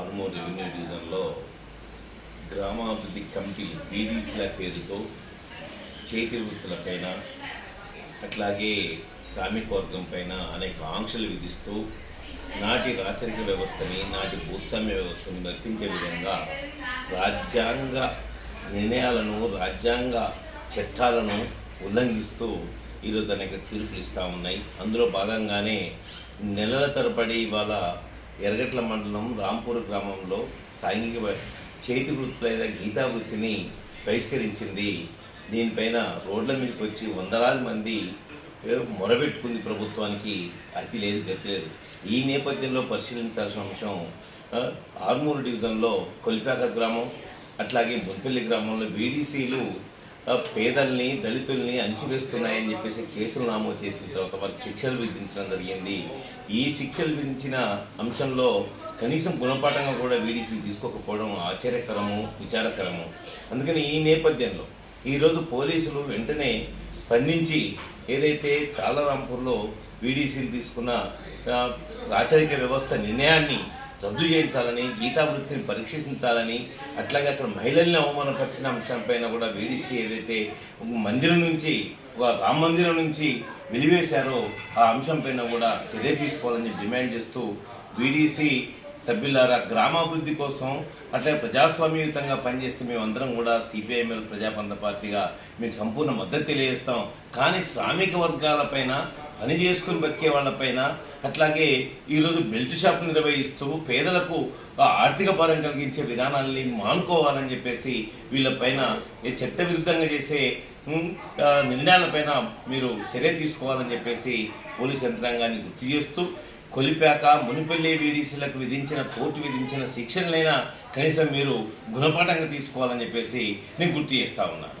Armoor revenue డివిజన్లో గ్రామాభివృద్ధి committee బీడీసీల పేరుతో చేతి వృత్తులపైన అట్లాగే శ్రామిక వర్గం పైన అనేక ఆంక్షలు విధిస్తూ నాటి రాచరిక వ్యవస్థని నాటి భూస్వామ్య వ్యవస్థను వర్తించే విధంగా రాజ్యాంగ నిర్ణయాలను రాజ్యాంగ చట్టాలను ఉల్లంఘిస్తూ ఈరోజు అనేక తీర్పులు ఇస్తూ ఉన్నాయి. అందులో భాగంగానే నెలల తరబడి ఇవాళ ఎర్రగట్ల మండలం రాంపూర్ గ్రామంలో సాంఘిక చేతి వృత్తులైన గీతా వృత్తిని బహిష్కరించింది. దీనిపైన రోడ్ల మీదకి వచ్చి వందలాది మంది మొరబెట్టుకుంది ప్రభుత్వానికి. అతి లేదు గతి లేదు. ఈ నేపథ్యంలో పరిశీలించాల్సిన అంశం ఆర్మూరు డివిజన్లో కొలిపాక గ్రామం అట్లాగే మున్పల్లి గ్రామంలో బీడీసీలు పేదల్ని దళితుల్ని అంచివేస్తున్నాయని చెప్పేసి కేసులు నమోదు చేసిన తర్వాత వారికి శిక్షలు విధించడం జరిగింది. ఈ శిక్షలు విధించిన అంశంలో కనీసం గుణపాఠంగా కూడా వీడీసీలు తీసుకోకపోవడం ఆశ్చర్యకరము విచారకరము. అందుకని ఈ నేపథ్యంలో ఈరోజు పోలీసులు వెంటనే స్పందించి ఏదైతే తాళరాంపూర్లో వీడీసీలు తీసుకున్న రాచరిక వ్యవస్థ నిర్ణయాన్ని రద్దు చేయించాలని గీతా వృత్తిని పరీక్షించాలని అట్లాగే అక్కడ మహిళల్ని అవమానపరిచిన అంశంపైన కూడా వీడీసీ ఏదైతే ఒక మందిరం నుంచి ఒక రామ మందిరం నుంచి వెలివేశారో ఆ అంశంపైన కూడా చర్య తీసుకోవాలని డిమాండ్ చేస్తూ వీడీసీ సభ్యులారా గ్రామాభివృద్ధి కోసం అట్లా ప్రజాస్వామ్యయుతంగా పనిచేస్తే మేమందరం కూడా సిపిఐఎంఎల్ ప్రజాపంత పార్టీగా మీకు సంపూర్ణ మద్దతు తెలియజేస్తాం. కానీ శ్రామిక వర్గాలపైన పని చేసుకుని బతికే వాళ్ళపైన అట్లాగే ఈరోజు బెల్ట్ షాప్ నిర్వహిస్తూ పేదలకు ఆర్థిక భారం కలిగించే విధానాల్ని మానుకోవాలని చెప్పేసి వీళ్ళపైన ఈ చట్ట విరుద్ధంగా చేసే నిర్ణయాలపైన మీరు చర్య తీసుకోవాలని చెప్పేసి పోలీస్ యంత్రాంగాన్ని గుర్తు చేస్తూ కొలిపాక మునిపల్లి వీడీసీలకు విధించిన కోర్టు విధించిన శిక్షణలైనా కనీసం మీరు గుణపాఠంగా తీసుకోవాలని చెప్పేసి నేను గుర్తు చేస్తా ఉన్నాను.